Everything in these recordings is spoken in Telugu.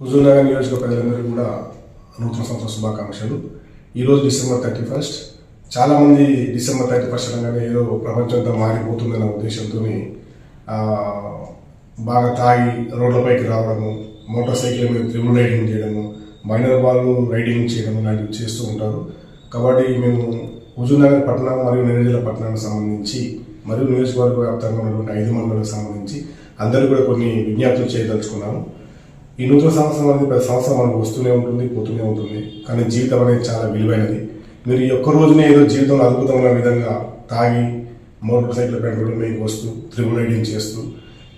హుజూర్నగర్ నియోజక ప్రజలందరికీ కూడా నూతన సంవత్సర శుభాకాంక్షలు. ఈరోజు డిసెంబర్ థర్టీ ఫస్ట్. చాలామంది డిసెంబర్ థర్టీ ఫస్ట్ అనగానే ఏదో ప్రపంచంతో మారిపోతుందన్న ఉద్దేశంతో బాగా తాగి రోడ్లపైకి రావడము మోటార్ సైకిల్ మీద త్రిబుల్ రైడింగ్ చేయడము మైనర్ వాళ్ళు రైడింగ్ చేయడం లాంటివి చేస్తూ ఉంటారు. కాబట్టి మేము హుజూర్నగర్ పట్టణం మరియు నిరంజల పట్టణానికి సంబంధించి మరియు నియోజకవర్గ వ్యాప్తంగా ఉన్నటువంటి ఐదు మండలకు సంబంధించి అందరూ కూడా కొన్ని విజ్ఞప్తులు చేయదలుచుకున్నాము. ఈ నూతన సంవత్సరం అనేది ప్రతి సంవత్సరం మనకు వస్తూనే ఉంటుంది పోతూనే ఉంటుంది. కానీ జీవితం అనేది చాలా విలువైనది. మీరు ఈ ఒక్క రోజునే ఏదో జీవితంలో అద్భుతమైన విధంగా తాగి మోటార్ సైకిల్ పైన మీకు వస్తూ త్రిబుల్ రైడింగ్ చేస్తూ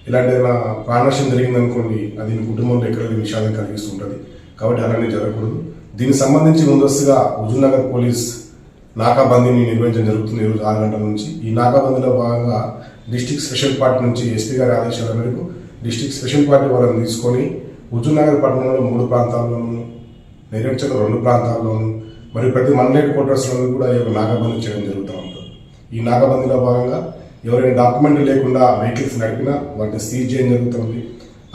ఇలాంటి ఏదైనా ప్రాణనష్టం జరిగిందనుకోండి అది మీ కుటుంబంలో ఎక్కడ విషాదం కలిగిస్తుంటుంది. కాబట్టి అలానే జరగకూడదు. దీనికి సంబంధించి ముందస్తుగా హుజూర్నగర్ పోలీస్ నాకాబందీని నిర్వహించడం జరుగుతుంది ఈరోజు ఆరు గంటల నుంచి. ఈ నాకాబందీలో భాగంగా డిస్టిక్ స్పెషల్ పార్టీ నుంచి ఎస్పీ గారి ఆదేశాల మేరకు డిస్టిక్ స్పెషల్ పార్టీ వాళ్ళని తీసుకొని హుజూర్నగర్ పట్టణంలో మూడు ప్రాంతాల్లోనూ నిరీక్షణ రెండు ప్రాంతాల్లోనూ మరియు ప్రతి మండలేట్ క్వార్టర్స్లోనూ కూడా ఈ యొక్క నాగబందీ చేయడం జరుగుతూ ఉంటుంది. ఈ నాగబందీలో భాగంగా ఎవరైనా డాక్యుమెంట్ లేకుండా వెహికల్స్ నడిపినా వాటిని సీజ్ చేయడం జరుగుతుంది.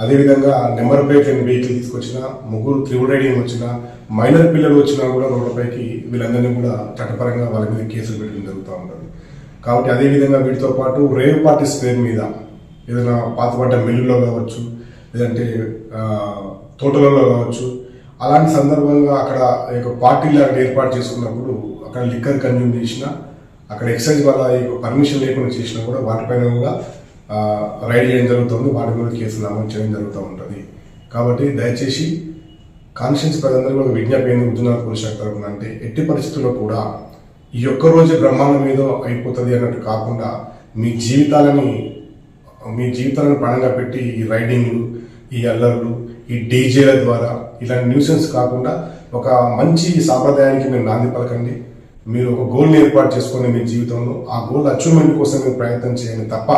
అదేవిధంగా నెంబర్ ప్లేట్ లేని వెహికల్ తీసుకొచ్చిన ముగ్గురు త్రిబుల్ రైడింగ్ వచ్చినా మైనర్ పిల్లలు వచ్చినా కూడా రోడ్లపైకి వీళ్ళందరినీ కూడా చట్టపరంగా వాళ్ళ మీద కేసులు పెట్టడం జరుగుతూ ఉంటుంది. కాబట్టి అదేవిధంగా వీటితో పాటు రేవ్ పార్టీస్ పేరు మీద ఏదైనా పాతపడ్డ మిల్లులో కావచ్చు లేదంటే తోటలలో కావచ్చు. అలాంటి సందర్భంగా అక్కడ ఈ యొక్క పార్టీలు అక్కడ ఏర్పాటు చేసుకున్నప్పుడు అక్కడ లిక్కర్ కన్జ్యూమ్ చేసినా అక్కడ ఎక్సైజ్ వాళ్ళ పర్మిషన్ లేకుండా చేసినా కూడా వాటిపైన కూడా రైడ్ చేయడం జరుగుతుంది. వాటి మీద కేసులు నమోదు చేయడం జరుగుతూ ఉంటుంది. కాబట్టి దయచేసి కాన్షియన్స్ ప్రజలందరూ కూడా విజ్ఞాపన ఏంది? ఉద్యోగాల పోలీస్ శాఖ తరపున అంటే ఎట్టి పరిస్థితుల్లో కూడా ఈ ఒక్క రోజు బ్రహ్మాండం ఏదో అయిపోతుంది అన్నట్టు కాకుండా మీ జీవితాలని మీ జీవితాలను పణంగా పెట్టి ఈ రైడింగ్లు ఈ అల్లర్లు ఈ డీజేల ద్వారా ఇలాంటి న్యూసెన్స్ కాకుండా ఒక మంచి సాంప్రదాయానికి మీరు నాంది పలకండి. మీరు ఒక గోల్ని ఏర్పాటు చేసుకోండి మీ జీవితంలో ఆ గోల్ అచీవ్మెంట్ కోసం మీరు ప్రయత్నం చేయండి తప్ప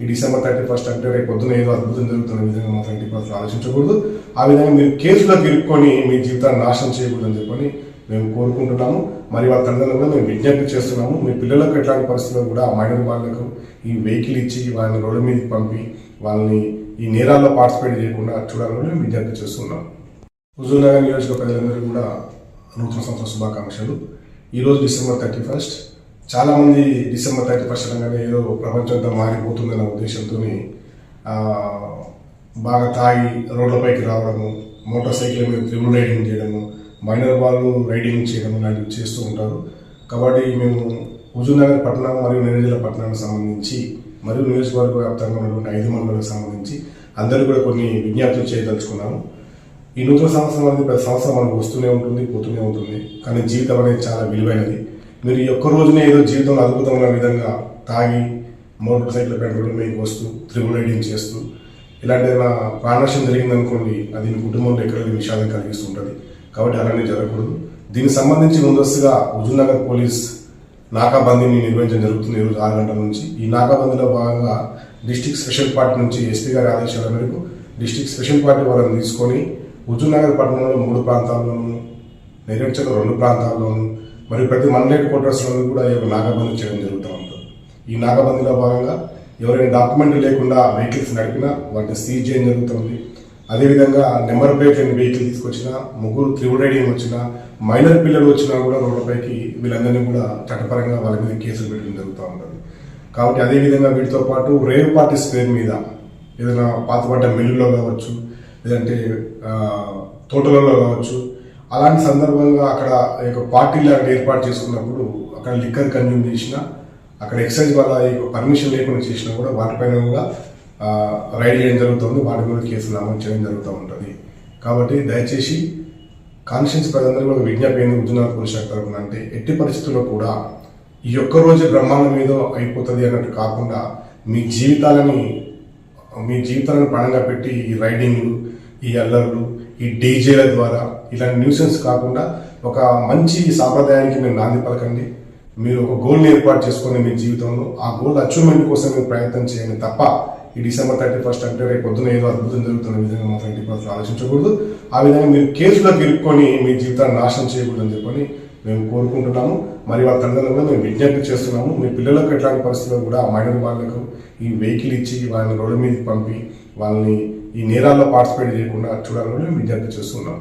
ఈ డిసెంబర్ థర్టీ ఫస్ట్ అంటే రేపు పొద్దున ఏదో అద్భుతం జరుగుతున్న విధంగా మాత్రం ఇంటి ఆలోచించకూడదు. ఆ విధంగా మీరు కేసులో ఇరుక్కొని మీ జీవితాన్ని నాశనం చేయకూడదు అని చెప్పని మేము కోరుకుంటున్నాము. మరి వాళ్ళ తల్లిదండ్రులు కూడా మేము విజ్ఞప్తి చేస్తున్నాము. మీ పిల్లలకు ఎట్లాంటి పరిస్థితుల్లో కూడా మైనర్ వాళ్ళకు ఈ వెహికల్ ఇచ్చి వాళ్ళని రోడ్ల మీదకి పంపి వాళ్ళని ఈ నేరాల్లో పార్టిసిపేట్ చేయకుండా చూడాలని మేము విజ్ఞప్తి చేస్తున్నాం. హుజూర్నగర్ నియోజక ప్రజలందరికీ కూడా నూతన సంవత్సర శుభాకాంక్షలు. ఈరోజు డిసెంబర్ థర్టీ ఫస్ట్. చాలామంది డిసెంబర్ థర్టీ ఫస్ట్ అనగానే ఏదో ప్రపంచంతో మారిపోతుందన్న ఉద్దేశంతో బాగా తాగి రోడ్లపైకి రావడము మోటార్ సైకిల్ మీద త్రిబుల్ రైడింగ్ చేయడము మైనర్ వాళ్ళు రైడింగ్ చేయడం లాంటివి చేస్తూ ఉంటారు. కాబట్టి మేము హుజూర్నగర్ పట్టణం మరియు నిరంజల పట్టణానికి సంబంధించి మరియు నియోజకవర్గ వ్యాప్తంగా ఉన్నటువంటి ఐదు మండలాలకు సంబంధించి అందరూ కూడా కొన్ని విజ్ఞప్తులు చేయదలుచుకున్నాము. ఈ నూతన సంవత్సరం అనేది ప్రతి సంవత్సరం మనకు వస్తూనే ఉంటుంది పోతూనే ఉంటుంది. కానీ జీవితం అనేది చాలా విలువైనది. మీరు ఈ ఒక్క రోజునే ఏదో జీవితంలో అద్భుతమైన విధంగా తాగి మోటార్ సైకిల్ పైన మీకు వస్తూ త్రిబుల్ రైడింగ్ చేస్తూ ఇలాంటి ఏదైనా జరిగిందనుకోండి అది మీ కుటుంబంలో ఎక్కడ విషాదం కలిగిస్తుంటుంది. కాబట్టి అలానే జరగకూడదు. దీనికి సంబంధించి ముందస్తుగా హుజూర్నగర్ పోలీస్ నాకాబందీని నిర్వహించడం జరుగుతుంది ఈరోజు ఆరు గంటల నుంచి. ఈ నాకాబందీలో భాగంగా డిస్టిక్ స్పెషల్ పార్టీ నుంచి ఎస్పీ గారి ఆదేశాల మేరకు డిస్టిక్ స్పెషల్ పార్టీ వాళ్ళని తీసుకొని హుజూర్నగర్ పట్టణంలో మూడు ప్రాంతాల్లోనూ నిరీక్షణ రెండు ప్రాంతాల్లోనూ మరియు ప్రతి మండలేట్ క్వార్టర్స్లోనూ కూడా ఈ యొక్క నాకాబందీ చేయడం జరుగుతూ ఉంటుంది. ఈ నాకాబందీలో భాగంగా ఎవరైనా డాక్యుమెంట్ లేకుండా వెహికల్స్ నడిపినా వాటిని సీజ్ చేయడం జరుగుతుంది అదేవిధంగా నెంబర్ ప్లేట్ లేని వెహికల్ తీసుకొచ్చిన ముగ్గురు త్రిబుల్ రైడింగ్ వచ్చిన మైనర్ పిల్లలు వచ్చినా కూడా రోడ్లపైకి వీళ్ళందరినీ కూడా చట్టపరంగా వాళ్ళ మీద కేసులు పెట్టడం జరుగుతూ ఉంటుంది. కాబట్టి అదేవిధంగా వీటితో పాటు రేవ్ పార్టీస్ పేరు మీద ఏదైనా పాతపడ్డ మిల్లులో కావచ్చు లేదంటే తోటలలో కావచ్చు అలాంటి సందర్భంగా అక్కడ ఈ యొక్క పార్టీలు అక్కడ ఏర్పాటు చేసుకున్నప్పుడు అక్కడ లిక్కర్ కన్జ్యూమ్ చేసినా అక్కడ ఎక్సైజ్ వాళ్ళ పర్మిషన్ లేకుండా చేసినా కూడా వాటిపైన కూడా రైడ్ చేయడం జరుగుతుంది వాటి మీద కేసులు నమోదు చేయడం జరుగుతూ ఉంటుంది. కాబట్టి దయచేసి కాన్షియన్స్ ప్రజలందరూ కూడా విజ్ఞాపన ఏంది ఉద్యోగాల పోలీస్ శాఖ తరపున అంటే ఎట్టి పరిస్థితుల్లో కూడా ఈ ఒక్క రోజు బ్రహ్మాండం మీద అయిపోతుంది అన్నట్టు కాకుండా మీ జీవితాలని మీ జీవితాలను పణంగా పెట్టి ఈ రైడింగ్లు ఈ అల్లర్లు ఈ డీజేల ద్వారా ఇలాంటి న్యూసెన్స్ కాకుండా ఒక మంచి సాంప్రదాయానికి మీరు నాంది పలకండి. మీరు ఒక గోల్ని ఏర్పాటు చేసుకొని మీ జీవితంలో ఆ గోల్ అచీవ్మెంట్ కోసం మీరు ప్రయత్నం చేయండి తప్ప ఈ డిసెంబర్ థర్టీ ఫస్ట్ అంటే రేపు పొద్దున ఏదో అద్భుతం జరుగుతున్న విధంగా మాత్రం థర్టీ ఫస్ట్ ఆలోచించకూడదు. ఆ విధంగా మీరు కేసులో ఇరుక్కొని మీ జీవితాన్ని నాశనం చేయకూడదు అని చెప్పని మేము కోరుకుంటున్నాము. మరి వాళ్ళ తల్లిదండ్రులు కూడా మేము విజ్ఞప్తి చేస్తున్నాము. మీ పిల్లలకు ఎట్లాంటి పరిస్థితుల్లో కూడా మైనర్ వాళ్ళకు ఈ వెహికల్ ఇచ్చి వాళ్ళని రోడ్డు మీదకి పంపి వాళ్ళని ఈ నేరాల్లో పార్టిసిపేట్ చేయకుండా చూడాలని మేము విజ్ఞప్తి చేస్తున్నాం